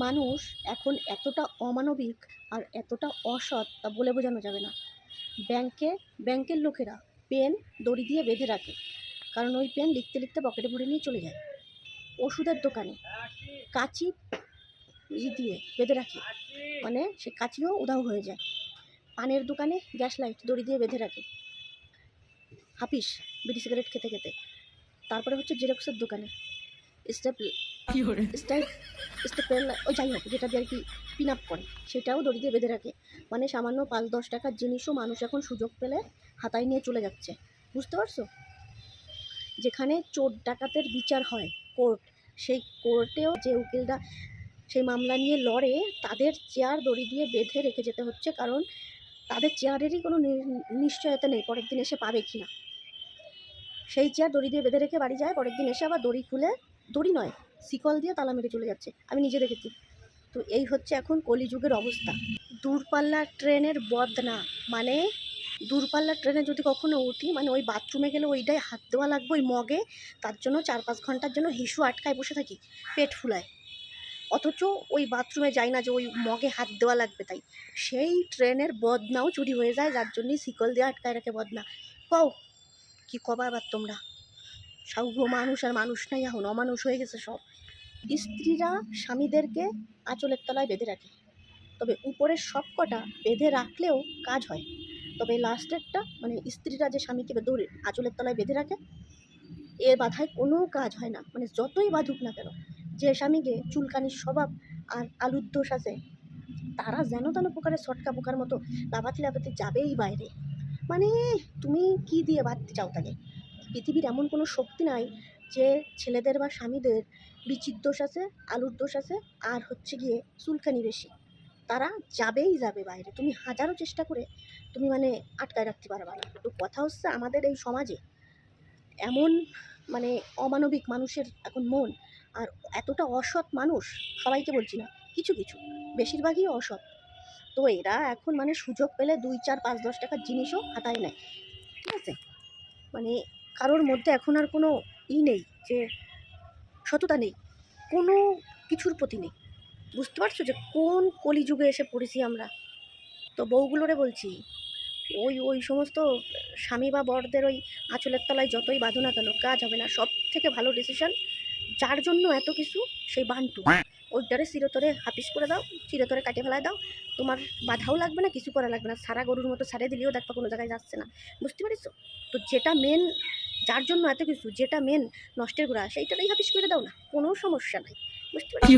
মানুষ এখন এতটা অমানবিক আর এতটা অসৎ তা বলে বোঝানো যাবে না। ব্যাংকে, ব্যাংকের লোকেরা পেন, দড়ি দিয়ে বেঁধে রাখে। কারণ ওই পেন লিখতে লিখতে পকেটে ভরে নিয়ে চলে যায়। ওষুধের দোকানে কাঁচি ই দিয়ে বেঁধে রাখে। মানে সে কাঁচিও উধাও হয়ে যায়। পানের দোকানে গ্যাস লাইট, দড়ি দিয়ে বেঁধে রাখে। হাফিস, বিড়ি সিগারেট খেতে খেতে। তারপরে হচ্ছে জেরক্সের দোকানে। স্টেপ স্টাইল স্টেপের ওই যাই হোক, যেটা দিয়ে আর কি পিন আপ করে, সেটাও দড়ি দিয়ে বেঁধে রাখে। মানে সামান্য পাঁচ দশ টাকার জিনিসও মানুষ এখন সুযোগ পেলে হাতায় নিয়ে চলে যাচ্ছে। বুঝতে পারছ? যেখানে চোর ডাকাতের বিচার হয়, কোর্ট, সেই কোর্টেও যে উকিলরা সেই মামলা নিয়ে লড়ে, তাদের চেয়ার দড়ি দিয়ে বেঁধে রেখে যেতে হচ্ছে, কারণ তাদের চেয়ারেরই কোনো নিশ্চয়তা নেই, পরের দিন এসে পাবে কি না সেই চেয়ার দড়ি দিয়ে বেঁধে রেখে বাড়ি যায়, পরের দিন এসে আবার দড়ি খুলে, দড়ি নয় শিকল দিয়ে তালা মেরে চলে যাচ্ছে। আমি নিজে দেখেছি। তো এই হচ্ছে এখন কলিযুগের অবস্থা। দূরপাল্লার ট্রেনের বদনা। মানে দূরপাল্লার ট্রেনে যদি কখনো উঠি মানে ওই বাথরুমে গেলে ওইটাই হাত দেওয়া লাগবে ওই মগে, তার জন্য চার পাঁচ ঘণ্টার জন্য হিসু আটকায় বসে থাকি, পেট ফুলায়। অথচ ওই বাথরুমে যাই না যে ওই মগে হাত দেওয়া লাগবে তাই। সেই ট্রেনের বদনাও চুরি হয়ে যায়, যার জন্যই শিকল দিয়ে আটকায় রাখে বদনা। কও, কি কবা তোমরা? সৌভ মানুষ আর মানুষ নাই এখন, অমানুষ হয়ে গেছে সব। স্ত্রীরা স্বামীদেরকে আঁচলের তলায় বেঁধে রাখে। তবে উপরের সব কটা বেঁধে রাখলেও কাজ হয়। তবে লাস্টেরটা মানে স্ত্রীরা যে স্বামীকে দৌড়ে আঁচলের তলায় বেঁধে রাখে, এর বাধায় কোনো কাজ হয় না। মানে যতই বাঁধুক না কেন, যে স্বামীকে চুলকানির স্বভাব আর আলুর দোষ আছে, তারা যেন তেন প্রকারের সটকা পোকার মতো লাফাতে লাফাতে যাবেই বাইরে। মানে তুমি কি দিয়ে বাঁধতে চাও তাকে? পৃথিবীর এমন কোনো শক্তি নাই যে ছেলেদের বা স্বামীদের বিচির দোষ আছে, আলুর দোষ আছে, আর হচ্ছে গিয়ে চুলকানি বেশি। তারা যাবেই যাবে বাইরে। তুমি হাজারো চেষ্টা করে তুমি মানে আটকায় রাখতে পারবা না। তো কথা হচ্ছে আমাদের এই সমাজে এমন মানে অমানবিক মানুষের এখন মন, আর এতটা অসৎ মানুষ, সবাইকে বলছি না, কিছু কিছু, বেশিরভাগই অসৎ। তো এরা এখন মানে সুযোগ পেলে দুই, চার, পাঁচ, দশ টাকার জিনিসও হাতায় নেয়। ঠিক আছে? মানে কারোর মধ্যে এখন আর কোনো ই নেই যে সততা নেই কোনো কিছুর প্রতি নেই। বুঝতে পারছ যে কোন কলিযুগে এসে পড়েছি আমরা? তো বউগুলোরে বলছি ওই ওই সমস্ত স্বামী বা বরদের ওই আঁচলের তলায় যতই বাঁধো না কেন কাজ হবে না। সব থেকে ভালো ডিসিশন যার জন্য এত কিছু সেই বান্টু। ওইটারে চিরতরে হাপিস করে দাও চিরতরে কাটে ফেলায় দাও। তোমার বাধাও লাগবে না কিছু করা লাগবে না। সারা গরুর মতো সারে দিলেও দেখবা কোনো জায়গায় যাচ্ছে না। বুঝতে পারিস তো যেটা মেন যার জন্য এত কিছু যেটা মেন নষ্টের গোড়া সেইটারই হাফিস করে দাও না কোনো সমস্যা নাই। বুঝতে পারছি?